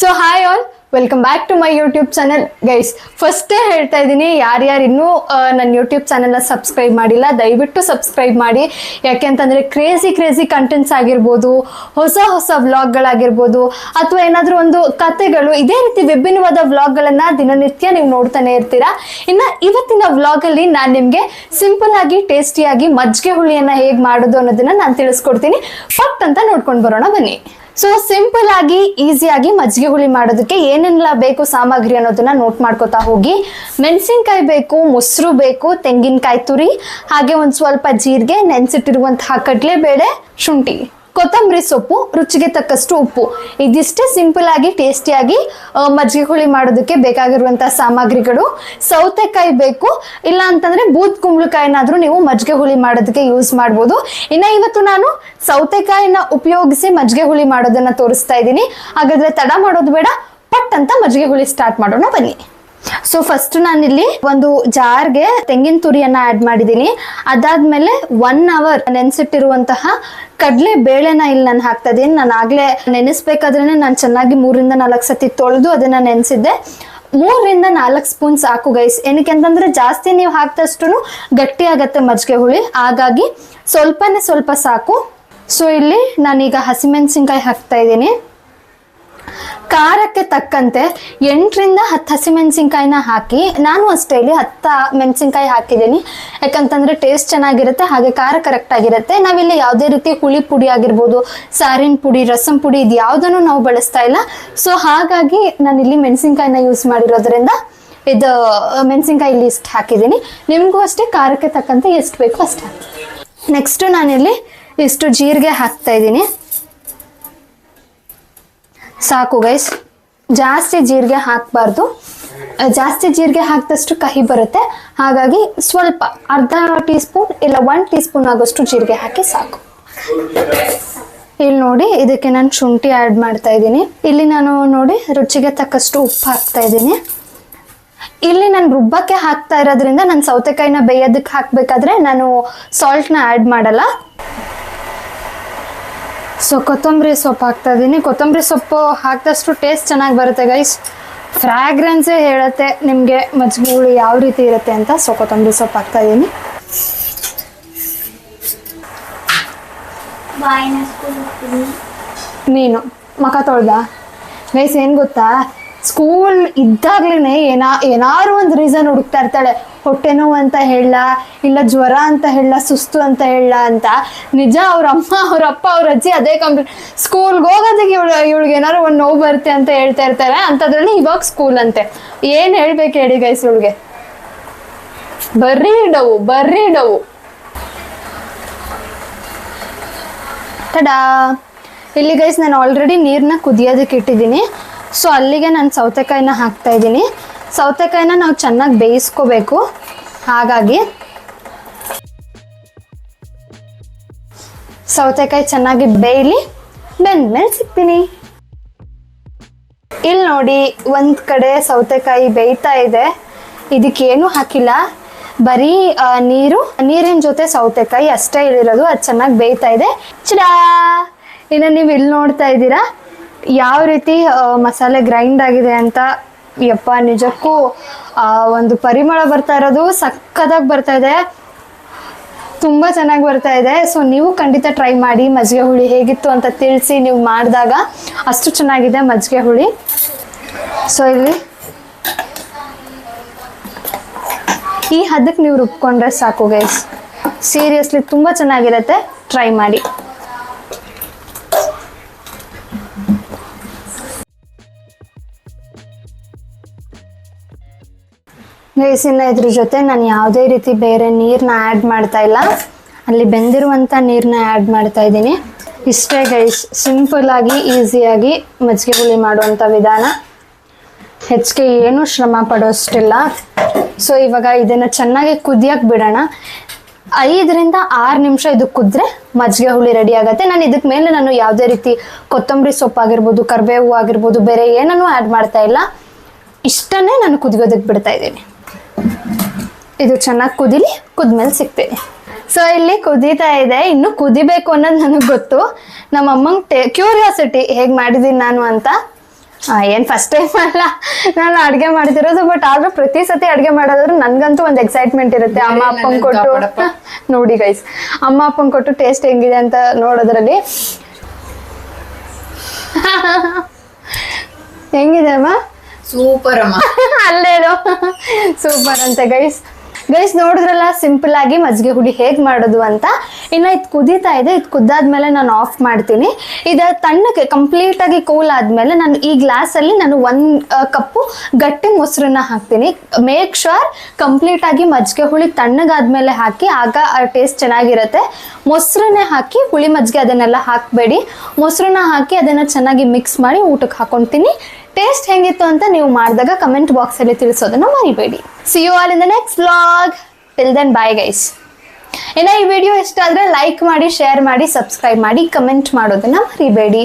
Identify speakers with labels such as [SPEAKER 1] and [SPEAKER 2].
[SPEAKER 1] So hi all welcome back to my YouTube channel guys ಫಸ್ಟೇ ಹೇಳ್ತಾ ಇದ್ದೀನಿ. ಯಾರ್ಯಾರು ಇನ್ನೂ ನನ್ನ ಯೂಟ್ಯೂಬ್ ಚಾನಲ್ನ ಸಬ್ಸ್ಕ್ರೈಬ್ ಮಾಡಿಲ್ಲ, ದಯವಿಟ್ಟು ಸಬ್ಸ್ಕ್ರೈಬ್ ಮಾಡಿ. ಯಾಕೆಂತಂದರೆ ಕ್ರೇಜಿ ಕ್ರೇಜಿ ಕಂಟೆಂಟ್ಸ್ ಆಗಿರ್ಬೋದು, ಹೊಸ ಹೊಸ ವ್ಲಾಗ್ಗಳಾಗಿರ್ಬೋದು ಅಥವಾ ಏನಾದರೂ ಒಂದು ಕತೆಗಳು, ಇದೇ ರೀತಿ ವಿಭಿನ್ನವಾದ ವ್ಲಾಗ್ಗಳನ್ನು ದಿನನಿತ್ಯ ನೀವು ನೋಡ್ತಾನೆ ಇರ್ತೀರಾ? ಇನ್ನು ಇವತ್ತಿನ ವ್ಲಾಗಲ್ಲಿ ನಾನು ನಿಮಗೆ ಸಿಂಪಲ್ ಆಗಿ ಟೇಸ್ಟಿಯಾಗಿ ಮಜ್ಜಿಗೆ ಹುಳಿಯನ್ನು ಹೇಗೆ ಮಾಡೋದು ಅನ್ನೋದನ್ನು ನಾನು ತಿಳಿಸ್ಕೊಡ್ತೀನಿ. ಫಟ್ ಅಂತ ನೋಡ್ಕೊಂಡು ಬರೋಣ ಬನ್ನಿ. ಸೊ ಸಿಂಪಲ್ ಆಗಿ ಈಸಿಯಾಗಿ ಮಜ್ಜಿಗೆ ಹುಳಿ ಮಾಡೋದಕ್ಕೆ ಏನೆಲ್ಲ ಬೇಕು ಸಾಮಗ್ರಿ ಅನ್ನೋದನ್ನ ನೋಟ್ ಮಾಡ್ಕೋತಾ ಹೋಗಿ. ಮೆಣಸಿನ್ಕಾಯಿ ಬೇಕು, ಮೊಸರು ಬೇಕು, ತೆಂಗಿನಕಾಯಿ ತುರಿ, ಹಾಗೆ ಒಂದು ಸ್ವಲ್ಪ ಜೀರಿಗೆ, ನೆನೆಸಿಟ್ಟಿರುವಂತಹ ಕಡಲೆಬೇಳೆ, ಶುಂಠಿ. ಕೊತ್ತಂಬರಿ ಸೊಪ್ಪು, ರುಚಿಗೆ ತಕ್ಕಷ್ಟು ಉಪ್ಪು. ಇದಿಷ್ಟೇ ಸಿಂಪಲ್ ಆಗಿ ಟೇಸ್ಟಿಯಾಗಿ ಮಜ್ಜಿಗೆ ಹುಳಿ ಮಾಡೋದಕ್ಕೆ ಬೇಕಾಗಿರುವಂತಹ ಸಾಮಗ್ರಿಗಳು. ಸೌತೆಕಾಯಿ ಬೇಕು, ಇಲ್ಲ ಅಂತಂದ್ರೆ ಬೂತ್ ಕುಂಬಳಕಾಯಿನಾದ್ರೂ ನೀವು ಮಜ್ಜಿಗೆ ಹುಳಿ ಮಾಡೋದಕ್ಕೆ ಯೂಸ್ ಮಾಡ್ಬೋದು. ಇನ್ನ ಇವತ್ತು ನಾನು ಸೌತೆಕಾಯಿನ ಉಪಯೋಗಿಸಿ ಮಜ್ಜಿಗೆ ಹುಳಿ ಮಾಡೋದನ್ನ ತೋರಿಸ್ತಾ ಇದ್ದೀನಿ. ಹಾಗಾದ್ರೆ ತಡ ಮಾಡೋದು ಬೇಡ, ಪಟ್ ಅಂತ ಮಜ್ಜಿಗೆ ಹುಳಿ ಸ್ಟಾರ್ಟ್ ಮಾಡೋಣ ಬನ್ನಿ. ಸೊ ಫಸ್ಟ್ ನಾನಿಲ್ಲಿ ಒಂದು ಜಾರ್ಗೆ ತೆಂಗಿನ ತುರಿಯನ್ನ ಆಡ್ ಮಾಡಿದ್ದೀನಿ. ಅದಾದ್ಮೇಲೆ ಒನ್ ಅವರ್ ನೆನೆಸಿಟ್ಟಿರುವಂತಹ ಕಡಲೆ ಬೇಳೆನ ಇಲ್ಲಿ ನಾನು ಹಾಕ್ತಾ ಇದ್ದೀನಿ. ನಾನು ಆಗ್ಲೇ ನೆನೆಸ್ಬೇಕಾದ್ರೆ ನಾನು ಚೆನ್ನಾಗಿ ಮೂರಿಂದ ನಾಲ್ಕು ಸತಿ ತೊಳೆದು ಅದನ್ನ ನೆನೆಸಿದ್ದೆ. ಮೂರರಿಂದ ನಾಲ್ಕು ಸ್ಪೂನ್ ಸಾಕು ಗೈಸ್ ಏನಕ್ಕೆ ಅಂತಂದ್ರೆ ಜಾಸ್ತಿ ನೀವು ಹಾಕ್ದಷ್ಟು ಗಟ್ಟಿ ಆಗತ್ತೆ ಮಜ್ಜಿಗೆ ಹುಳಿ. ಹಾಗಾಗಿ ಸ್ವಲ್ಪನೇ ಸ್ವಲ್ಪ ಸಾಕು. ಸೊ ಇಲ್ಲಿ ನಾನೀಗ ಹಸಿಮೆಣಸಿನ್ಕಾಯಿ ಹಾಕ್ತಾ ಇದ್ದೀನಿ. ಖಾರಕ್ಕೆ ತಕ್ಕಂತೆ ಎಂಟರಿಂದ ಹತ್ತು ಹಸಿಮೆಣಸಿನ್ಕಾಯಿನ ಹಾಕಿ, ನಾನು ಅಷ್ಟೇ ಇಲ್ಲಿ ಹತ್ತು ಮೆಣಸಿನ್ಕಾಯಿ ಹಾಕಿದ್ದೀನಿ. ಯಾಕಂತಂದರೆ ಟೇಸ್ಟ್ ಚೆನ್ನಾಗಿರುತ್ತೆ, ಹಾಗೆ ಖಾರ ಕರೆಕ್ಟ್ ಆಗಿರುತ್ತೆ. ನಾವಿಲ್ಲಿ ಯಾವುದೇ ರೀತಿ ಹುಳಿ ಪುಡಿ ಆಗಿರ್ಬೋದು, ಸಾರಿನ ಪುಡಿ, ರಸಂ ಪುಡಿ ಇದು ಯಾವುದನ್ನು ನಾವು ಬಳಸ್ತಾ ಇಲ್ಲ. ಸೊ ಹಾಗಾಗಿ ನಾನು ಇಲ್ಲಿ ಮೆಣಸಿನ್ಕಾಯಿನ ಯೂಸ್ ಮಾಡಿರೋದ್ರಿಂದ ಇದು ಮೆಣಸಿನ್ಕಾಯಿ ಇಲ್ಲಿ ಇಷ್ಟು ಹಾಕಿದ್ದೀನಿ. ನಿಮಗೂ ಅಷ್ಟೇ ಖಾರಕ್ಕೆ ತಕ್ಕಂತೆ ಎಷ್ಟು ಬೇಕು ಅಷ್ಟೇ ನೆಕ್ಸ್ಟು ನಾನಿಲ್ಲಿ ಇಷ್ಟು ಜೀರಿಗೆ ಹಾಕ್ತಾ ಇದ್ದೀನಿ. ಸಾಕು ಗೈಸ್ ಜಾಸ್ತಿ ಜೀರಿಗೆ ಹಾಕಬಾರ್ದು. ಜಾಸ್ತಿ ಜೀರಿಗೆ ಹಾಕಿದಷ್ಟು ಕಹಿ ಬರುತ್ತೆ. ಹಾಗಾಗಿ ಸ್ವಲ್ಪ ಅರ್ಧ ಟೀ ಸ್ಪೂನ್ ಇಲ್ಲ ಒನ್ ಟೀ ಸ್ಪೂನ್ ಆಗೋಷ್ಟು ಜೀರಿಗೆ ಹಾಕಿ ಸಾಕು. ಇಲ್ಲಿ ನೋಡಿ ಇದಕ್ಕೆ ನಾನು ಶುಂಠಿ ಆ್ಯಡ್ ಮಾಡ್ತಾ ಇದ್ದೀನಿ. ಇಲ್ಲಿ ನಾನು ನೋಡಿ ರುಚಿಗೆ ತಕ್ಕಷ್ಟು ಉಪ್ಪು ಹಾಕ್ತಾ ಇದ್ದೀನಿ. ಇಲ್ಲಿ ನಾನು ರುಬ್ಬಕ್ಕೆ ಹಾಕ್ತಾ ಇರೋದ್ರಿಂದ ನಾನು ಸೌತೆಕಾಯಿನ ಬೇಯೋದಕ್ಕೆ ಹಾಕಬೇಕಾದ್ರೆ ನಾನು ಸಾಲ್ಟ್ನ ಆ್ಯಡ್ ಮಾಡಲ್ಲ. ಸೊ ಕೊತ್ತಂಬರಿ ಸೊಪ್ಪು ಹಾಕ್ತಾ ಇದ್ದೀನಿ ಕೊತ್ತಂಬರಿ ಸೊಪ್ಪು ಹಾಕಿದಷ್ಟು ಟೇಸ್ಟ್ ಚೆನ್ನಾಗಿ ಬರುತ್ತೆ ಗೈಸ್ ಫ್ರ್ಯಾಗ್ರೆನ್ಸೇ ಹೇಳುತ್ತೆ ನಿಮಗೆ ಮಜ್ಜಿಗೆಗಳು ಯಾವ ರೀತಿ ಇರುತ್ತೆ ಅಂತ. ಸೊ ಕೊತ್ತಂಬರಿ ಸೊಪ್ಪು ಹಾಕ್ತಾ ಇದ್ದೀನಿ ಮೀನು. ಮಕ ತೊಳ್ದ. ಗೈಸ್ ಏನು ಗೊತ್ತಾ? ಸ್ಕೂಲ್ ಇದ್ದಾಗ್ಲೇ ಏನಾ, ಏನಾರು ಒಂದು ರೀಸನ್ ಹುಡುಕ್ತಾ ಇರ್ತಾಳೆ. ಹೊಟ್ಟೆ ನೋವು ಅಂತ ಹೇಳ, ಇಲ್ಲ ಜ್ವರ ಅಂತ ಹೇಳ, ಸುಸ್ತು ಅಂತ ಹೇಳ ಅಂತ ನಿಜ ಅವ್ರ ಅಮ್ಮ, ಅವ್ರ ಅಪ್ಪ, ಅವ್ರ ಅಜ್ಜಿ ಅದೇ ಕಂಪ್ಲೇಂಟ್ ಸ್ಕೂಲ್ಗೆ ಹೋಗೋದಕ್ಕೆ ಇವಳು, ಇವಳಿಗೆ ಏನಾರು ಒಂದು ನೋವು ಬರುತ್ತೆ ಅಂತ ಹೇಳ್ತಾ ಇರ್ತಾರೆ. ಅಂಥದ್ರಲ್ಲಿ ಇವಾಗ ಸ್ಕೂಲ್ ಅಂತೆ. ಏನು ಹೇಳ್ಬೇಕು ಹೇಳಿ ಗೈಸ್ ಇವಳಿಗೆ ಬರ್ರಿ ಡವು ಬರ್ರಿ ಡವು ತಡಾ ಇಲ್ಲಿ ಗೈಸ್ ನಾನು ಆಲ್ರೆಡಿ ನೀರನ್ನ ಕುದಿಯೋದಕ್ಕೆ ಇಟ್ಟಿದ್ದೀನಿ. ಸೊ ಅಲ್ಲಿಗೆ ನಾನು ಸೌತೆಕಾಯಿನ ಹಾಕ್ತಾ ಇದ್ದೀನಿ. ಸೌತೆಕಾಯಿನ ನಾವು ಚೆನ್ನಾಗಿ ಬೇಯಿಸ್ಕೋಬೇಕು. ಹಾಗಾಗಿ ಸೌತೆಕಾಯಿ ಚೆನ್ನಾಗಿ ಬೇಯಲಿ ಬೆಂದ್ಮೇಲೆ ಸಿಗ್ತೀನಿ. ಇಲ್ಲಿ ನೋಡಿ, ಒಂದು ಕಡೆ ಸೌತೆಕಾಯಿ ಬೇಯ್ತಾ ಇದೆ. ಇದಕ್ಕೇನು ಹಾಕಿಲ್ಲ. ಬರೀ ನೀರು, ನೀರಿನ ಜೊತೆ ಸೌತೆಕಾಯಿ ಅಷ್ಟೇ ಇಳಿರೋದು. ಅದು ಚೆನ್ನಾಗಿ ಬೇಯ್ತಾ ಇದೆ. ಚಿಡಾ ಇನ್ನು ನೀವು ಇಲ್ಲಿ ನೋಡ್ತಾ ಇದ್ದೀರಾ? ಯಾವ ರೀತಿ ಮಸಾಲೆ ಗ್ರೈಂಡ್ ಆಗಿದೆ ಅಂತ ಯಪ್ಪ ನಿಜಕ್ಕೂ ಆ, ಒಂದು ಪರಿಮಳ ಬರ್ತಾ ಇರೋದು ಸಕ್ಕದಾಗಿ ಬರ್ತಾ ಇದೆ. ತುಂಬ ಚೆನ್ನಾಗಿ ಬರ್ತಾ ಇದೆ. ಸೊ ನೀವು ಖಂಡಿತ ಟ್ರೈ ಮಾಡಿ ಮಜ್ಜಿಗೆ ಹುಳಿ ಹೇಗಿತ್ತು ಅಂತ ತಿಳಿಸಿ ನೀವು ಮಾಡಿದಾಗ ಅಷ್ಟು ಚೆನ್ನಾಗಿದೆ ಮಜ್ಜಿಗೆ ಹುಳಿ. ಸೊ ಇಲ್ಲಿ ಈ ಹದಕ್ಕೆ ನೀವು ರುಬ್ಕೊಂಡ್ರೆ ಸಾಕು ಗೈಸ್ ಸೀರಿಯಸ್ಲಿ ತುಂಬ ಚೆನ್ನಾಗಿರುತ್ತೆ. ಟ್ರೈ ಮಾಡಿ. ಗೈಸ್ ಇದ್ರ ಜೊತೆ ನಾನು ಯಾವುದೇ ರೀತಿ ಬೇರೆ ನೀರನ್ನ ಆ್ಯಡ್ ಮಾಡ್ತಾ ಇಲ್ಲ. ಅಲ್ಲಿ ಬೆಂದಿರುವಂಥ ನೀರನ್ನ ಆ್ಯಡ್ ಮಾಡ್ತಾ ಇದ್ದೀನಿ. ಇಷ್ಟೇ ಗೈಸ್ ಸಿಂಪಲ್ಲಾಗಿ ಈಸಿಯಾಗಿ ಮಜ್ಜಿಗೆ ಹುಳಿ ಮಾಡುವಂಥ ವಿಧಾನ. ಹೆಚ್ಚಿಗೆ ಏನು ಶ್ರಮ ಪಡೋಷ್ಟಿಲ್ಲ. ಸೊ ಇವಾಗ ಇದನ್ನು ಚೆನ್ನಾಗಿ ಕುದಿಯಕ್ಕೆ ಬಿಡೋಣ. ಐದರಿಂದ ಆರು ನಿಮಿಷ ಇದು ಕುದ್ರೆ ಮಜ್ಜಿಗೆ ಹುಳಿ ರೆಡಿ ಆಗುತ್ತೆ. ನಾನು ಇದಕ್ಕೆ ಮೇಲೆ ನಾನು ಯಾವುದೇ ರೀತಿ ಕೊತ್ತಂಬರಿ ಸೊಪ್ಪು ಆಗಿರ್ಬೋದು, ಕರಿಬೇವು ಆಗಿರ್ಬೋದು, ಬೇರೆ ಏನನ್ನೂ ಆ್ಯಡ್ ಮಾಡ್ತಾ ಇಲ್ಲ. ಇಷ್ಟನ್ನೇ ನಾನು ಕುದಿಯೋದಕ್ಕೆ ಬಿಡ್ತಾ ಇದ್ದೀನಿ. ಇದು ಚೆನ್ನಾಗಿ ಕುದಿಲಿ ಕುದ್ಮೇಲೆ ಸಿಗ್ತೀನಿ ಸೊ ಇಲ್ಲಿ ಕುದೀತಾ ಇದೆ. ಇನ್ನು ಕುದಿಬೇಕು ಅನ್ನೋದು ನನಗೆ ಗೊತ್ತು. ನಮ್ಮ ಅಮ್ಮಂಗೆ ಟೇ ಕ್ಯೂರಿಯಾಸಿಟಿ ಹೇಗೆ ಮಾಡಿದ್ದೀನಿ ನಾನು ಅಂತ ಏನ್ ಫಸ್ಟ್ ಟೈಮ್ ಅಲ್ಲ. ನಾನು ಅಡುಗೆ ಮಾಡ್ತಿರೋದು ಬಟ್ ಆದ್ರೂ ಪ್ರತಿ ಸತಿ ಅಡುಗೆ ಮಾಡೋದಾದ್ರೂ ನನಗಂತೂ ಒಂದು ಎಕ್ಸೈಟ್ಮೆಂಟ್ ಇರುತ್ತೆ. ಅಮ್ಮ ಅಪ್ಪಂಗೆ ಕೊಟ್ಟು ನೋಡಿ ಗೈಸ್ ಅಮ್ಮ ಅಪ್ಪಂಗೆ ಕೊಟ್ಟು ಟೇಸ್ಟ್ ಹೆಂಗಿದೆ ಅಂತ ನೋಡೋದ್ರಲ್ಲಿ. ಹೆಂಗಿದೆ ಅಮ್ಮ?
[SPEAKER 2] ಸೂಪರ್ ಅಮ್ಮ.
[SPEAKER 1] ಅಲ್ಲೇನು ಸೂಪರ್ ಅಂತೆ ಗೈಸ್ ಗೈಸ್ ನೋಡಿದ್ರಲ್ಲ? ಸಿಂಪಲ್ ಆಗಿ ಮಜ್ಜಿಗೆ ಹುಡಿ ಹೇಗೆ ಮಾಡೋದು ಅಂತ. ಇನ್ನು ಇದು ಕುದೀತಾ ಇದೆ. ಇದು ಕುದ್ದಾದ್ಮೇಲೆ ನಾನು ಆಫ್ ಮಾಡ್ತೀನಿ. ಇದು ತಣ್ಣಗೆ ಕಂಪ್ಲೀಟ್ ಆಗಿ ಕೂಲ್ ಆದ್ಮೇಲೆ ನಾನು ಈ ಗ್ಲಾಸಲ್ಲಿ ನಾನು ಒಂದು ಕಪ್ಪು ಗಟ್ಟಿ ಮೊಸರನ್ನ ಹಾಕ್ತೀನಿ. ಮೇಕ್ ಶೋರ್ ಕಂಪ್ಲೀಟ್ ಆಗಿ ಮಜ್ಜಿಗೆ ಹುಳಿ ತಣ್ಣಗಾದ್ಮೇಲೆ ಹಾಕಿ, ಆಗ ಆ ಟೇಸ್ಟ್ ಚೆನ್ನಾಗಿರುತ್ತೆ. ಮೊಸರನ್ನೇ ಹಾಕಿ, ಹುಳಿ ಮಜ್ಜಿಗೆ ಅದನ್ನೆಲ್ಲ ಹಾಕಬೇಡಿ. ಮೊಸರನ್ನ ಹಾಕಿ ಅದನ್ನು ಚೆನ್ನಾಗಿ ಮಿಕ್ಸ್ ಮಾಡಿ ಊಟಕ್ಕೆ ಹಾಕೊತೀನಿ ಟೇಸ್ಟ್ ಹೆಂಗಿತ್ತು ಅಂತ ನೀವು ಮಾಡಿದಾಗ ಕಮೆಂಟ್ ಬಾಕ್ಸಲ್ಲಿ ತಿಳಿಸೋದನ್ನ ಮರಿಬೇಡಿ. See you all in the next vlog till then bye guys ಇನ್ನು ಈ ವಿಡಿಯೋ ಇಷ್ಟ ಆದರೆ ಲೈಕ್ ಮಾಡಿ ಶೇರ್ ಮಾಡಿ ಸಬ್ಸ್ಕ್ರೈಬ್ ಮಾಡಿ ಕಮೆಂಟ್ ಮಾಡೋದನ್ನ ಮರಿಬೇಡಿ.